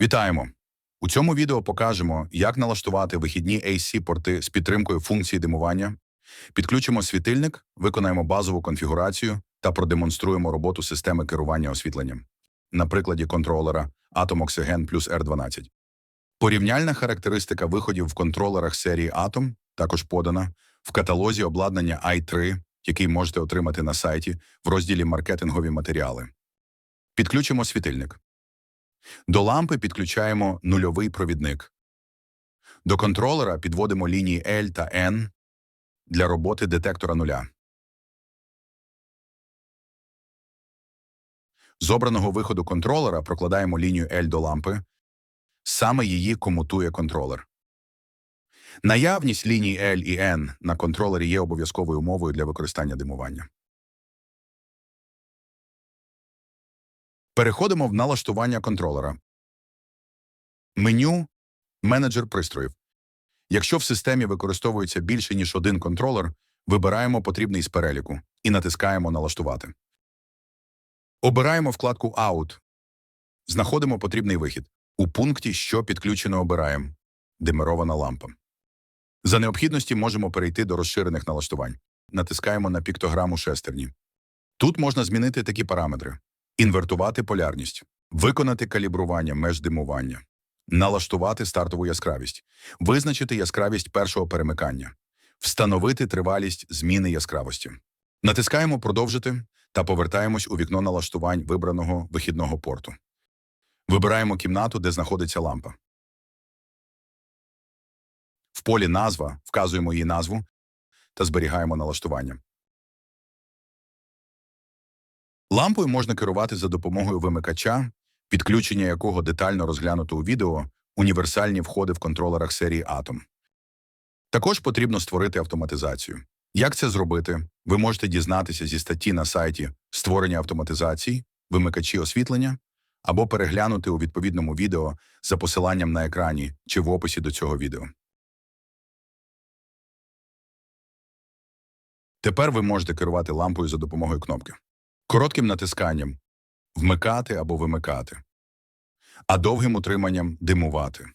Вітаємо! У цьому відео покажемо, як налаштувати вихідні AC-порти з підтримкою функції димування. Підключимо світильник, виконаємо базову конфігурацію та продемонструємо роботу системи керування освітленням. На прикладі контролера Atom Oxygen плюс R12. Порівняльна характеристика виходів в контролерах серії Atom також подана в каталозі обладнання i3, який можете отримати на сайті в розділі Маркетингові матеріали. Підключимо світильник. До лампи підключаємо нульовий провідник. До контролера підводимо лінії L та N для роботи детектора нуля. З обраного виходу контролера прокладаємо лінію L до лампи. Саме її комутує контролер. Наявність ліній L і N на контролері є обов'язковою умовою для використання димування. Переходимо в налаштування контролера. Меню Менеджер пристроїв. Якщо в системі використовується більше, ніж один контролер, вибираємо потрібний з переліку і натискаємо Налаштувати. Обираємо вкладку Out. Знаходимо потрібний вихід. У пункті Що підключено обираємо Димерована лампа. За необхідності можемо перейти до розширених налаштувань. Натискаємо на піктограму шестерні. Тут можна змінити такі параметри: інвертувати полярність, виконати калібрування меж димування, налаштувати стартову яскравість, визначити яскравість першого перемикання, встановити тривалість зміни яскравості. Натискаємо Продовжити та повертаємось у вікно налаштувань вибраного вихідного порту. Вибираємо кімнату, де знаходиться лампа. В полі Назва вказуємо її назву та зберігаємо налаштування. Лампою можна керувати за допомогою вимикача, підключення якого детально розглянуто у відео, універсальні входи в контролерах серії Atom. Також потрібно створити автоматизацію. Як це зробити, ви можете дізнатися зі статті на сайті Створення автоматизації, вимикачі освітлення або переглянути у відповідному відео за посиланням на екрані чи в описі до цього відео. Тепер ви можете керувати лампою за допомогою кнопки. Коротким натисканням вмикати або вимикати, а довгим утриманням димувати.